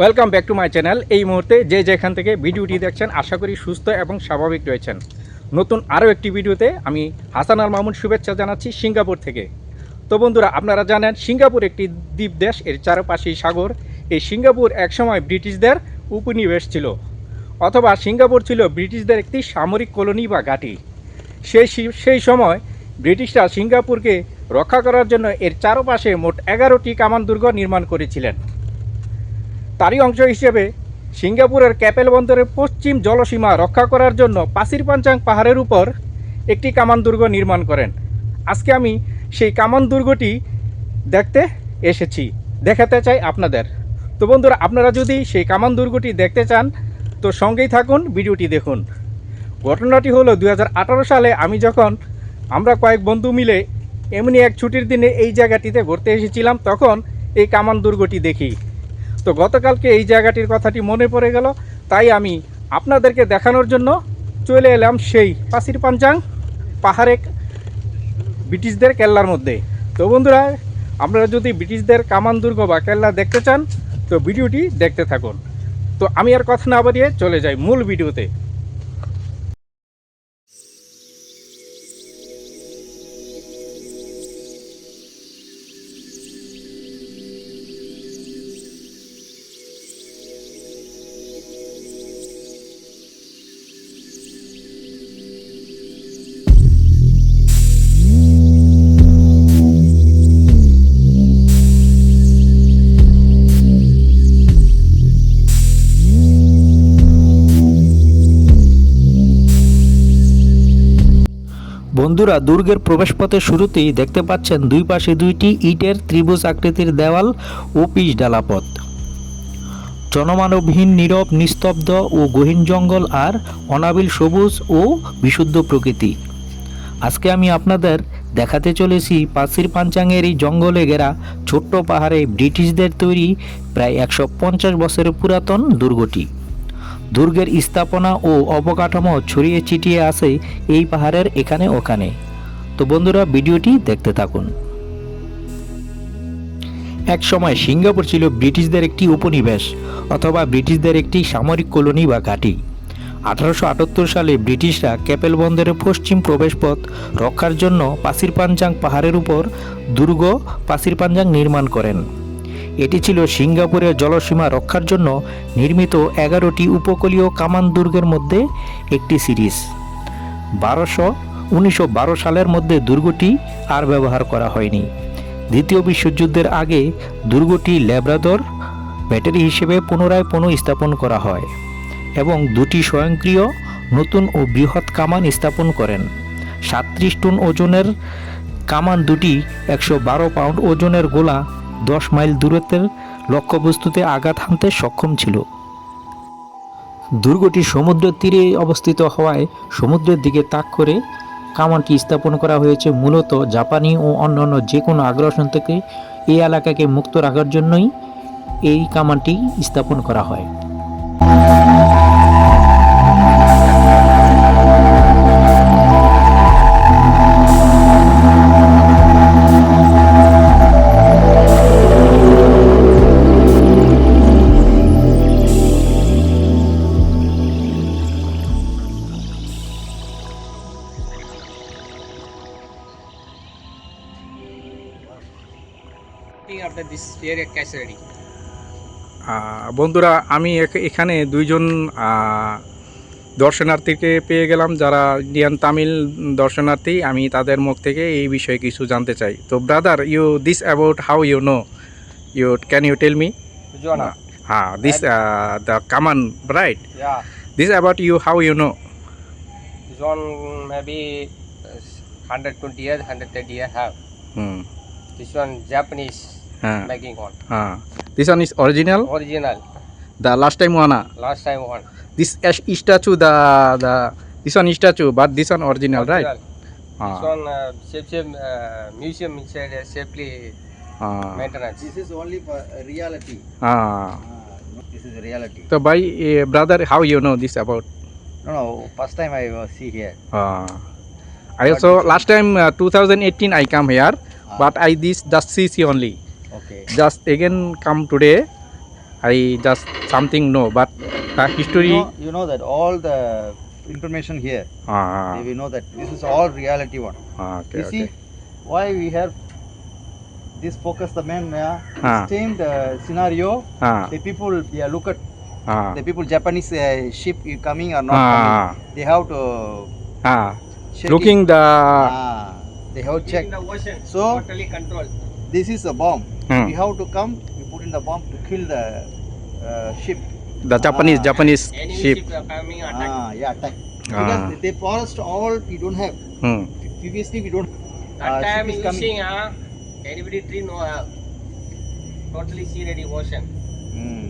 Welcome back to my channel এই মুহূর্তে যে যেখান থেকে ভিডিওটি দেখছেন, আশা করি সুস্থ এবং স্বাভাবিক রয়েছেন। নতুন আরও একটি ভিডিওতে আমি হাসান আল মামুন শুভেচ্ছা জানাচ্ছি সিঙ্গাপুর থেকে। তো বন্ধুরা, আপনারা জানেন, সিঙ্গাপুর একটি দ্বীপ দেশ, এর চারপাশেই সাগর। এই সিঙ্গাপুর একসময় ব্রিটিশদের উপনিবেশ ছিল, অথবা সিঙ্গাপুর ছিল ব্রিটিশদের একটি সামরিক কলোনি বা ঘাঁটি। সেই সেই সময় ব্রিটিশরা সিঙ্গাপুরকে রক্ষা করার জন্য এর চারপাশে মোট এগারোটি কামান দুর্গ নির্মাণ করেছিলেন। তারই অংশ হিসেবে সিঙ্গাপুরের ক্যাপেল বন্দরের পশ্চিম জলসীমা রক্ষা করার জন্য পাসির পাঞ্চাং পাহাড়ের উপর একটি কামান দুর্গ নির্মাণ করেন। আজকে আমি সেই কামান দুর্গটি দেখতে এসেছি। দেখাতে চাই আপনাদের। তো বন্ধুরা, আপনারা যদি সেই কামান দুর্গটি দেখতে চান, তো সঙ্গেই থাকুন, ভিডিওটি দেখুন। ঘটনাটি হলো দু হাজার আঠারো সালে আমি যখন আমরা কয়েক বন্ধু মিলে এমনি এক ছুটির দিনে এই জায়গাটিতে ঘুরতে এসেছিলাম, তখন এই কামান দুর্গটি দেখি। তো গতকালকে এই জায়গাটির কথাটি মনে পড়ে গেল। তাই আমি আপনাদেরকে দেখানোর জন্য চলে এলাম সেই পাশির পাঞ্চাং পাহাড়ে ব্রিটিশদের কেল্লার মধ্যে। তো বন্ধুরা, আপনারা যদি ব্রিটিশদের কামান দুর্গ বা কেল্লা দেখতে চান, তো ভিডিওটি দেখতে থাকুন। তো আমি আর কথা না বাড়িয়ে চলে যাই মূল ভিডিওতে। বন্ধুরা, দুর্গের প্রবেশপথের শুরুতেই দেখতে পাচ্ছেন দুই পাশে দুইটি ইটের ত্রিভুজ আকৃতির দেওয়াল ও পিচ ডালাপথ জনমানবহীন, নীরব, নিস্তব্ধ ও গহীন জঙ্গল আর অনাবিল সবুজ ও বিশুদ্ধ প্রকৃতি। আজকে আমি আপনাদের দেখাতে চলেছি পাসির পাঞ্চাংয়ের এই জঙ্গলে ঘেরা ছোট্ট পাহাড়ে ব্রিটিশদের তৈরি প্রায় একশো পঞ্চাশ বছরের পুরাতন দুর্গটি। দুর্গের স্থাপনা ও অবকাঠামো ছড়িয়ে ছিটিয়ে আছে এই পাহাড়ের এখানে ওখানে। তো বন্ধুরা, ভিডিওটি দেখতে থাকুন। এক সময় সিঙ্গাপুর ছিল ব্রিটিশদের একটি উপনিবেশ অথবা ব্রিটিশদের একটি সামরিক কলোনি বা ঘাঁটি। আঠারোশো আটাত্তর সালে ব্রিটিশরা ক্যাপেল বন্দরের পশ্চিম প্রবেশপথ রক্ষার জন্য পাসির পাঞ্জাং পাহাড়ের উপর দুর্গ পাসির পাঞ্জাং নির্মাণ করেন। এটি ছিল সিঙ্গাপুরের জলসীমা রক্ষার জন্য নির্মিত এগারোটি উপকূলীয় কামান দুর্গের মধ্যে একটি সিরিজ। বারোশো, উনিশশো বারো সালের মধ্যে দুর্গটি আর ব্যবহার করা হয়নি। দ্বিতীয় বিশ্বযুদ্ধের আগে দুর্গটি ল্যাব্রাদর ব্যাটারি হিসেবে পুনরায় পুনঃস্থাপন করা হয় এবং দুটি স্বয়ংক্রিয়, নতুন ও বৃহৎ কামান স্থাপন করেন। সাতত্রিশ টন ওজনের কামান দুটি একশো বারো পাউন্ড ওজনের গোলা দশ মাইল দূরত্বের লক্ষ্যবস্তুতে আঘাত হানতে সক্ষম ছিল। দুর্গটি সমুদ্রের তীরে অবস্থিত হওয়ায় সমুদ্রের দিকে তাক করে কামানটি স্থাপন করা হয়েছে মূলত জাপানি ও অন্যান্য যে কোনো আগ্রাসন থেকে এই এলাকাকে মুক্ত রাখার জন্যই এই কামানটি স্থাপন করা হয়। After this area cash ready. বন্ধুরা আমি এখ- এখানে দুইজন দর্শনার্থীকে পেয়ে গেলাম যারা ইন্ডিয়ান তামিল দর্শনার্থী। আমি তাদের মুখ থেকে এই বিষয়ে কিছু জানতে চাই। তো brother you this about how you know you can you tell me? হ্যাঁ this the come on right Yeah, this about you how you know uh, 120 years, 130 years have. Hmm This one Japanese হ্যাঁ making horn. This one is original? Original. The last time one? Last time one. This statue, the, the this one statue, but this one original, original. right? Ah. This one uh, uh, museum inside uh, safely ah. maintenance. This is only for uh, reality. Ah. ah this is reality. So, by uh, brother, how you know this about? No, no, first time I see here. Ah. I also last time uh, 2018 I come here, ah. but I this just see only okay. just again come today I just something know, but uh, history. You know, you know that all the information here, Ah, we know that this is all reality one. ah, okay, you okay. see why we have this focus the men yeah, Ah. same the scenario Ah, the people yeah look at ah, the people japanese uh, ship is coming or not ah, coming they have to ah. check it. Looking the. ah, they have to check the ocean, So- totally controlled. this is a bomb Hmm. we have to come we put in the bomb to kill the uh, ship The Japanese Ah. Japanese Enemy ship. ship are coming attack. ah yeah attack Ah. because they forest all we don't have Hmm. previously we don't That uh, time ship is you coming see. Anybody tree no have. Totally see ready ocean. Hmm.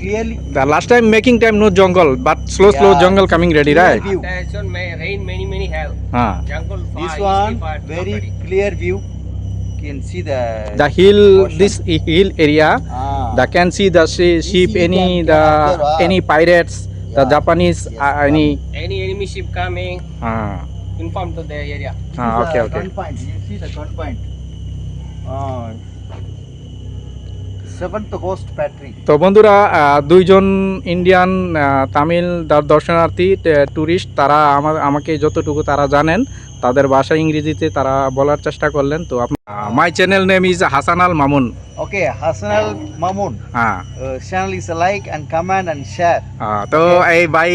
Clearly The last time making time no jungle, but slow slow jungle coming ready, clear right? view. That rain many many have. Ah. Jungle far, this one far, very nobody. clear view can see the The hill, Ocean. this hill area, ah, the can see the shi- ship, you any the ah. any pirates, yeah. the Japanese, Yes, uh, any. Any enemy ship coming, Ah. inform to the area. this Ah, okay, okay. gun point you see the gun point ah, seventh host battery তো বন্ধুরা দুইজন Indian Tamil দর্শনার্থী tourist তারা আমাকে যতটুকু তারা জানেন তাদের ভাষা ইংরেজিতে তারা বলার চেষ্টা করলেন তো my channel name is Hasan Al Mamun okay Hassanal Mamun হ্যাঁ। Uh, channel like and like and share তো এই ভাই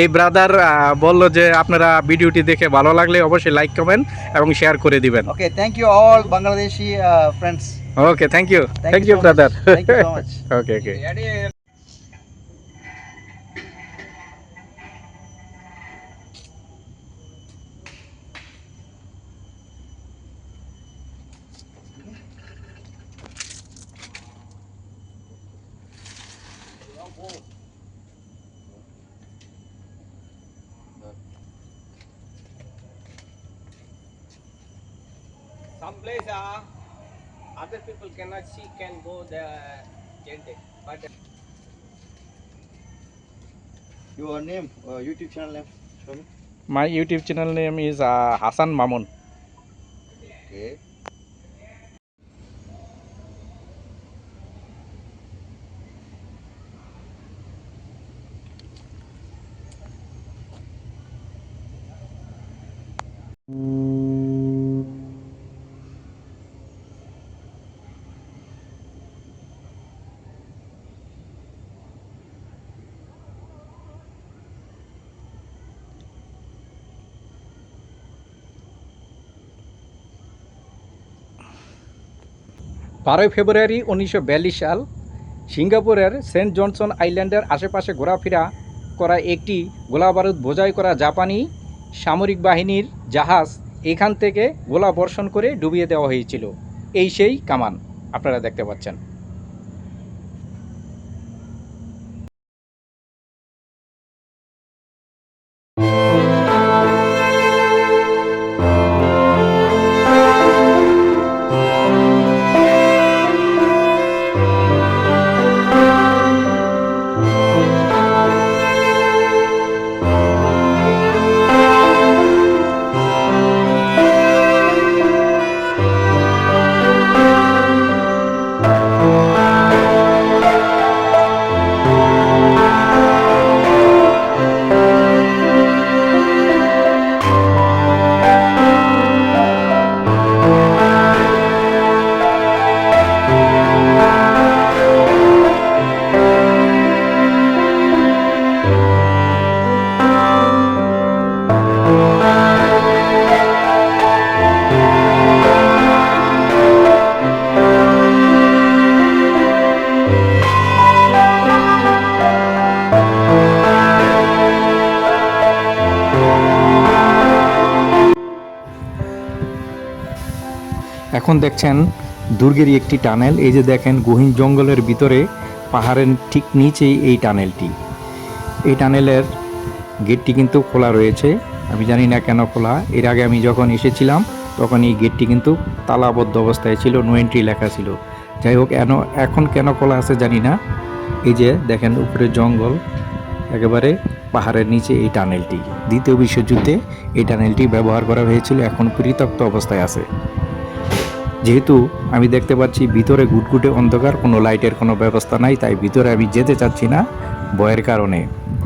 এই ব্রাদার বলল যে আপনারা ভিডিওটি দেখে ভালো লাগলে অবশ্যই লাইক কমেন্ট এবং শেয়ার করে দিবেন। Okay thank you all uh, friends okay thank you thank you brother okay okay some place uh, other people cannot see can go there gentle but uh, your name uh, youtube channel name show me my youtube channel name is uh, hassan mamun. Okay. বারোই ফেব্রুয়ারি উনিশশো বিয়াল্লিশ সাল সিঙ্গাপুরের Saint Johnson আইল্যান্ডের আশেপাশে ঘোরাফেরা করা একটি গোলাবারুদ বোঝাই করা জাপানি সামরিক বাহিনীর জাহাজ এখান থেকে গোলা বর্ষণ করে ডুবিয়ে দেওয়া হয়েছিল। এই সেই কামান, আপনারা দেখতে পাচ্ছেন। এখন দেখছেন দুর্গেরই একটি টানেল। এই যে দেখেন, গহীন জঙ্গলের ভিতরে, পাহাড়ের ঠিক নিচেই এই টানেলটি। এই টানেলের গেটটি কিন্তু খোলা রয়েছে। আমি জানি না কেন খোলা। এর আগে আমি যখন এসেছিলাম, তখন এই গেটটি কিন্তু তালাবদ্ধ অবস্থায় ছিল, নো এন্ট্রি লেখা ছিল। যাই হোক, এন এখন কেন খোলা আছে জানি না। এই যে দেখেন উপরে জঙ্গল, একেবারে পাহাড়ের নিচে এই টানেলটি। দ্বিতীয় বিশ্বযুদ্ধে এই টানেলটি ব্যবহার করা হয়েছিল, এখন পরিত্যক্ত অবস্থায় আছে। যেহেতু আমি দেখতে পাচ্ছি ভিতরে গুটগুটে অন্ধকার, কোনো লাইটের কোনো ব্যবস্থা নাই, তাই ভিতরে আমি যেতে চাচ্ছি না ভয়ের কারণে।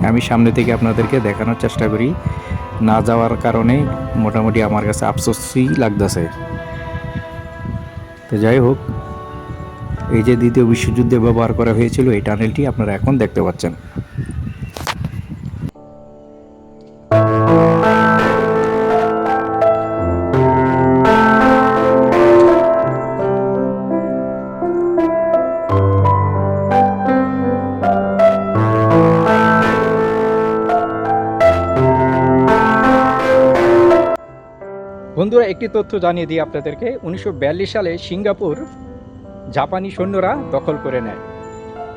আমি সামনে থেকে আপনাদেরকে দেখানোর চেষ্টা করি। না যাওয়ার কারণে মোটামুটি আমার কাছে আফসোসই লাগতেছে। তো যাই হোক, এই যে দ্বিতীয় বিশ্বযুদ্ধে ব্যবহার করা হয়েছিল, এই টানেলটি আপনারা এখন দেখতে পাচ্ছেন। একটি তথ্য জানিয়ে দিই আপনাদেরকে। উনিশশো বিয়াল্লিশ সালে সিঙ্গাপুর জাপানি সৈন্যরা দখল করে নেয়।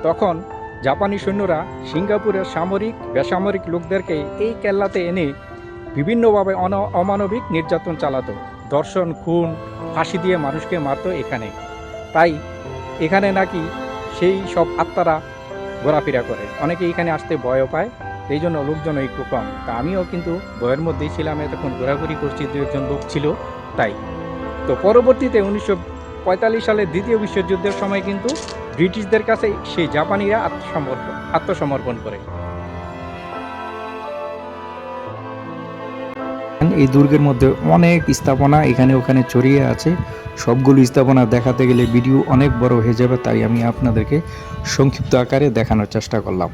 তখন জাপানি সৈন্যরা সিঙ্গাপুরের সামরিক, বেসামরিক লোকদেরকে এই কেল্লাতে এনে বিভিন্নভাবে অন- অমানবিক নির্যাতন চালাতো। দর্শন খুন, ফাঁসি দিয়ে মানুষকে মারতো এখানে। তাই এখানে নাকি সেই সব আত্মারা ঘোরাফেরা করে। অনেকে এখানে আসতে ভয়ও পায়, এই জন্য লোকজন একটু কম। তা আমিও কিন্তু ভয়ের মধ্যেই ছিলাম, এতক্ষণ ঘোরাঘুরি করছি, দু একজন লোক ছিল। তাই। তো পরবর্তীতে উনিশশো সালের দ্বিতীয় বিশ্বযুদ্ধের সময় কিন্তু ব্রিটিশদের কাছে সেই জাপানিরা আত্মসমর্পণ আত্মসমর্পণ করে। এই দুর্গের মধ্যে অনেক স্থাপনা এখানে ওখানে ছড়িয়ে আছে। সবগুলো স্থাপনা দেখাতে গেলে ভিডিও অনেক বড় হয়ে যাবে, তাই আমি আপনাদেরকে সংক্ষিপ্ত আকারে দেখানোর চেষ্টা করলাম।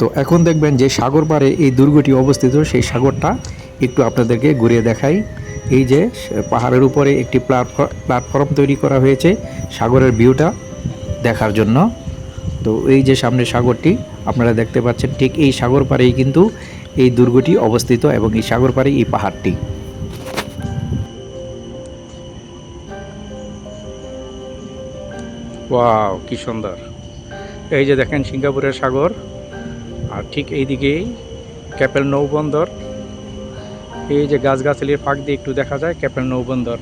তো এখন দেখবেন যে সাগর পাড়ে এই দুর্গটি অবস্থিত, সেই সাগরটা একটু আপনাদেরকে ঘুরিয়ে দেখাই। এই যে, পাহাড়ের উপরে একটি প্ল্যাটফর্ম প্ল্যাটফর্ম তৈরি করা হয়েছে সাগরের ভিউটা দেখার জন্য। তো এই যে সামনে সাগরটি, আপনারা দেখতে পাচ্ছেন ঠিক এই সাগর পাড়েই কিন্তু এই দুর্গটি অবস্থিত এবং এই সাগর পাড়েই এই পাহাড়টি। ওয়াও, কি সুন্দর। এই যে দেখেন সিঙ্গাপুরের সাগর। আর ঠিক এইদিকেই ক্যাপেল নৌবন্দর। এই যে গাছগাছালির ফাঁক দিয়ে একটু দেখা যায়, ক্যাপেল নৌবন্দর।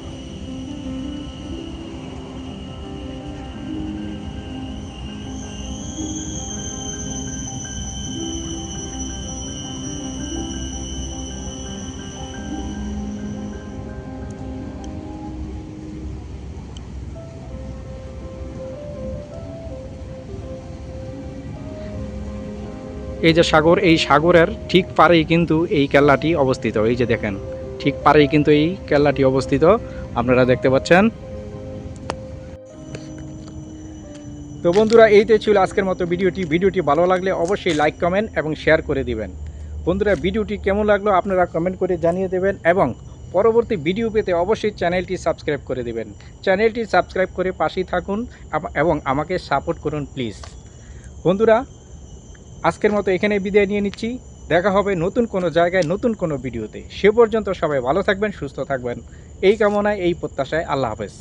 এই যে সাগর, এই সাগরের ঠিক পারেই কিন্তু এই কেল্লাটি অবস্থিত। এই যে দেখেন, ঠিক পারেই কিন্তু এই কেল্লাটি অবস্থিত। আপনারা দেখতে পাচ্ছেন। তো বন্ধুরা এইতে ছিল আজকের মতো ভিডিওটি। ভিডিওটি ভালো লাগলে অবশ্যই লাইক, কমেন্ট এবং শেয়ার করে দিবেন। বন্ধুরা, ভিডিওটি কেমন লাগল আপনারা কমেন্ট করে জানিয়ে দেবেন এবং পরবর্তী ভিডিও পেতে অবশ্যই চ্যানেলটি সাবস্ক্রাইব করে দিবেন। চ্যানেলটি সাবস্ক্রাইব করে পাশেই থাকুন এবং আমাকে সাপোর্ট করুন, প্লিজ। বন্ধুরা আজকের মতো এখানে বিদায় নিয়ে নিচ্ছি। দেখা হবে নতুন কোনো জায়গায়, নতুন কোনো ভিডিওতে। সে পর্যন্ত সবাই ভালো থাকবেন, সুস্থ থাকবেন। এই কামনায়, এই প্রত্যাশায় আল্লাহ হাফেজ।